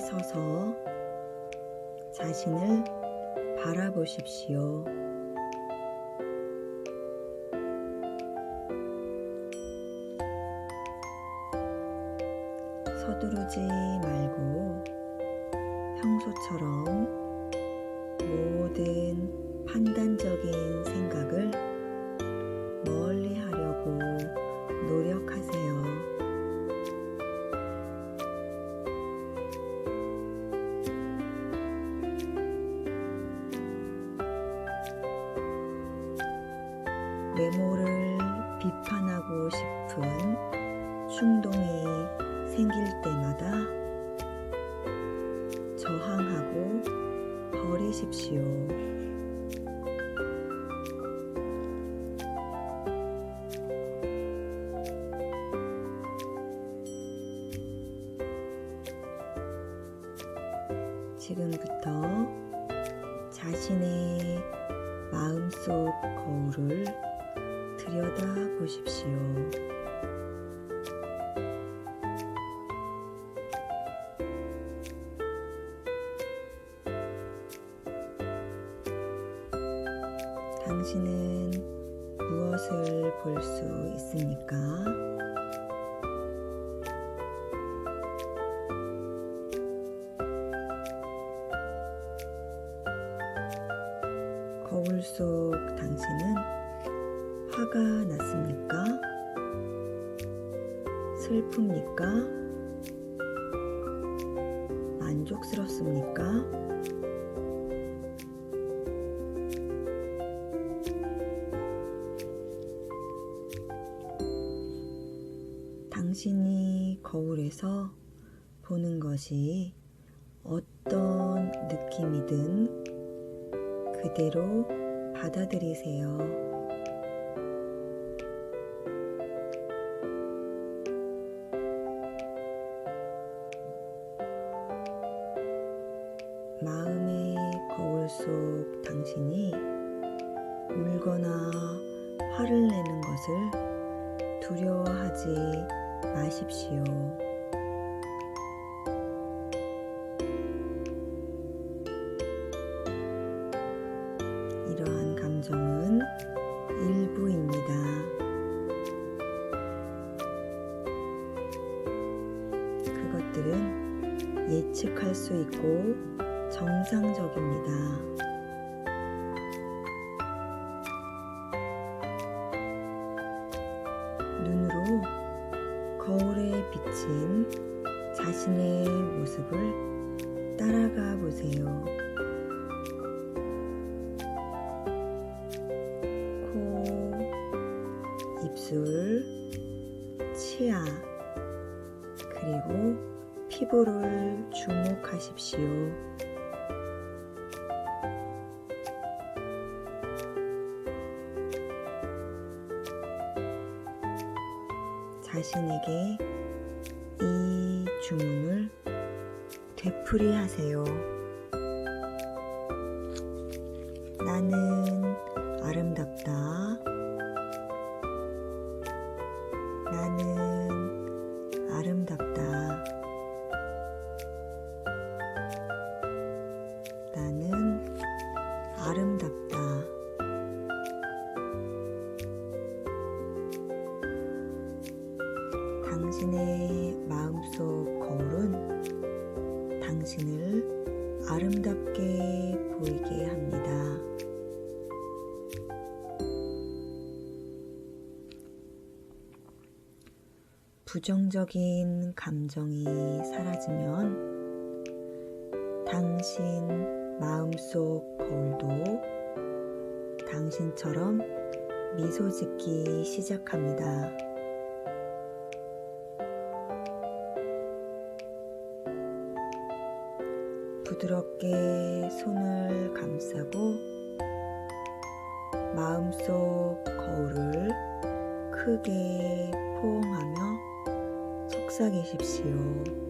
서서 자신을 바라보십시오. 서두르지 말고 평소처럼 모든 판단적인 생각 외모를 비판하고 싶은 충동이 생길 때마다 저항하고 버리십시오. 지금부터 자신의 마음속 거울을 들여다 보십시오. 당신은 무엇을 볼 수 있습니까? 거울 속 당신은 화가 났습니까? 슬픕니까? 만족스럽습니까? 당신이 거울에서 보는 것이 어떤 느낌이든 그대로 받아들이세요. 마음의 거울 속 당신이 울거나 화를 내는 것을 두려워하지 마십시오. 이러한 감정은 일부입니다. 그것들은 예측할 수 있고 정상적입니다. 눈으로 거울에 비친 자신의 모습을 따라가 보세요. 코, 입술, 치아, 그리고 피부를 주목하십시오. 자신에게 이 주문을 되풀이하세요. 나는 마음속 거울은 당신을 아름답게 보이게 합니다. 부정적인 감정이 사라지면 당신 마음속 거울도 당신처럼 미소 짓기 시작합니다. 부드럽게 손을 감싸고 마음속 거울을 크게 포옹하며 속삭이십시오.